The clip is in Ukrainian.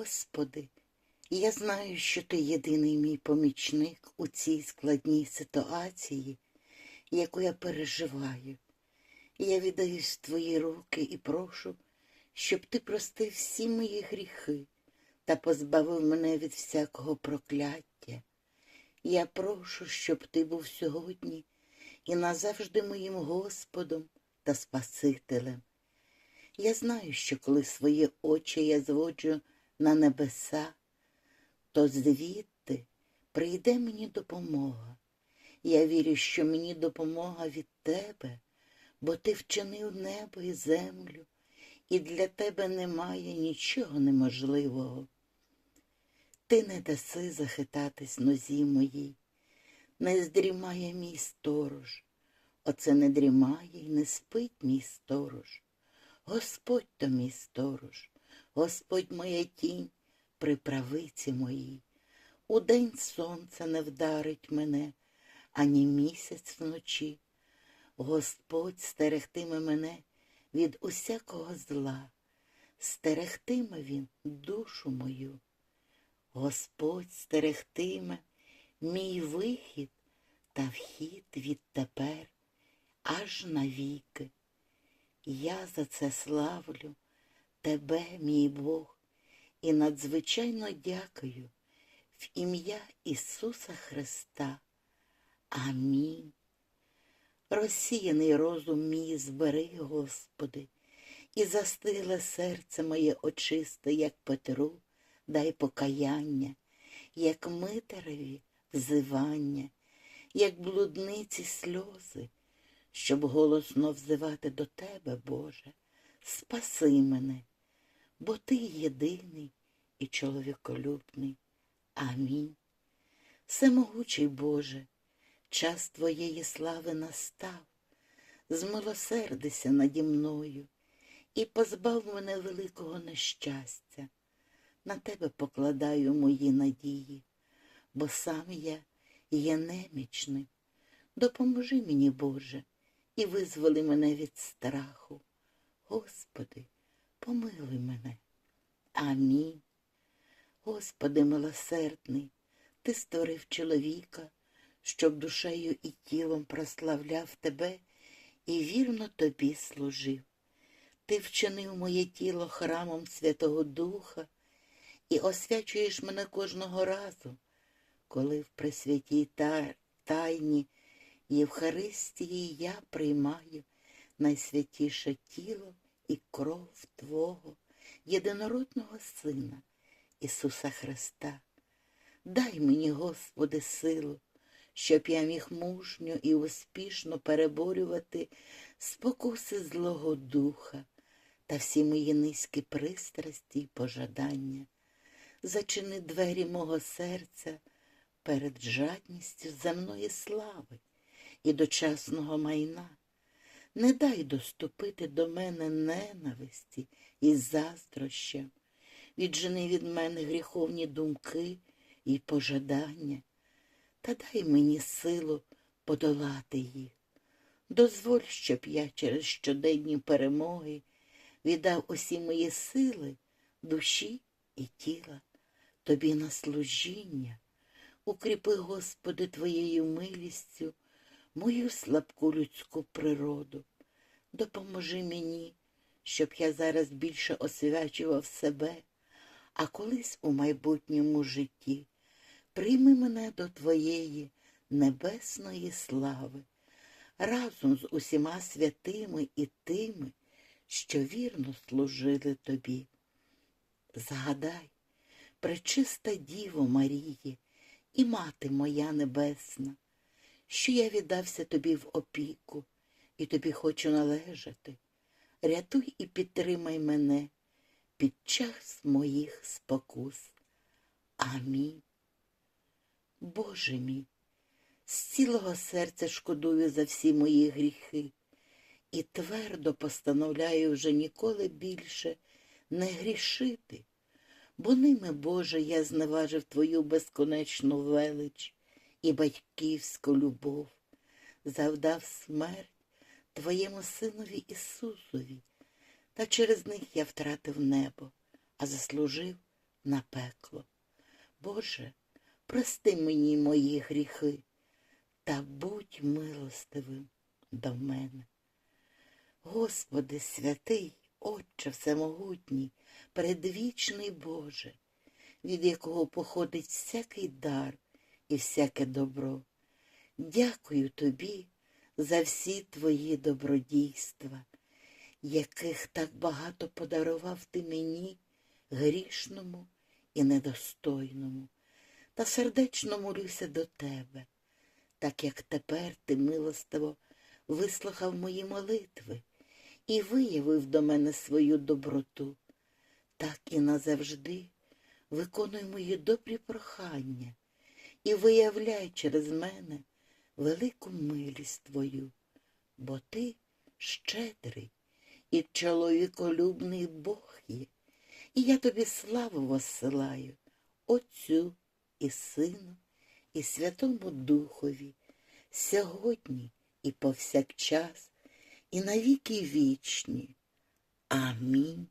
Господи, я знаю, що Ти єдиний мій помічник у цій складній ситуації, яку я переживаю. Я віддаюсь в Твої руки і прошу, щоб Ти простив всі мої гріхи та позбавив мене від всякого прокляття. Я прошу, щоб Ти був сьогодні і назавжди моїм Господом та Спасителем. Я знаю, що коли свої очі я зводжу на небеса, то звідти прийде мені допомога. Я вірю, що мені допомога від тебе, бо ти вчинив небо і землю, і для тебе немає нічого неможливого. Ти не даси захитатись нозі моїй, не здрімає мій сторож, оце не дрімає й не спить мій сторож. Господь то мій сторож, Господь моя тінь при правиці моїй. Удень сонце не вдарить мене, ані місяць вночі. Господь стерегтиме мене від усякого зла, стерегтиме він душу мою. Господь стерегтиме мій вихід та вхід відтепер аж навіки. Я за це славлю тебе, мій Бог, і надзвичайно дякую в ім'я Ісуса Христа. Амінь. Розсіяний розум мій збери, Господи, і застиле серце моє очисте, як Петру, дай покаяння, як митереві взивання, як блудниці сльози, щоб голосно взивати до Тебе, Боже, спаси мене, бо Ти єдиний і чоловіколюбний. Амінь. Всемогучий Боже, час Твоєї слави настав, змилосердися наді мною і позбав мене великого нещастя. На Тебе покладаю мої надії, бо сам я є немічним. Допоможи мені, Боже, і визволи мене від страху. Господи, помилуй мене. Амінь. Господи милосердний, Ти створив чоловіка, щоб душею і тілом прославляв Тебе і вірно Тобі служив. Ти вчинив моє тіло храмом Святого Духа і освячуєш мене кожного разу, коли в пресвятій та- тайні Євхаристії я приймаю найсвятіше тіло і кров Твого, єдинородного Сина, Ісуса Христа. Дай мені, Господи, силу, щоб я міг мужньо і успішно переборювати спокуси Злого Духа та всі мої низькі пристрасті й пожадання. Зачини двері мого серця перед жадністю земної слави і дочасного майна. Не дай доступити до мене ненависті і заздрощам, віджени від мене гріховні думки і пожадання, та дай мені силу подолати їх. Дозволь, щоб я через щоденні перемоги віддав усі мої сили, душі і тіла, тобі на служіння. Укріпи, Господи, Твоєю милістю мою слабку людську природу. Допоможи мені, щоб я зараз більше освячував себе, а колись у майбутньому житті прийми мене до Твоєї небесної слави, разом з усіма святими і тими, що вірно служили Тобі. Згадай, пречиста Діво Марії і мати моя небесна, що я віддався тобі в опіку і тобі хочу належати. Рятуй і підтримай мене під час моїх спокус. Амінь. Боже мій, з цілого серця шкодую за всі мої гріхи і твердо постановляю вже ніколи більше не грішити, бо ними, Боже, я зневажив Твою безконечну велич і батьківську любов, завдав смерть Твоєму Синові Ісусові, та через них я втратив небо, а заслужив на пекло. Боже, прости мені мої гріхи та будь милостивим до мене. Господи святий, Отче Всемогутній, предвічний Боже, від якого походить всякий дар і всяке добро. Дякую Тобі за всі Твої добродійства, яких так багато подарував Ти мені, грішному і недостойному, та сердечно молюся до Тебе, так як тепер Ти милостиво вислухав мої молитви і виявив до мене свою доброту, так і назавжди виконуй мої добрі прохання і виявляй через мене велику милість Твою, бо Ти щедрий і чоловіколюбний Бог є, і я тобі славу воссилаю, Отцю і Сину, і Святому Духові, сьогодні і повсякчас, і навіки вічні. Амінь.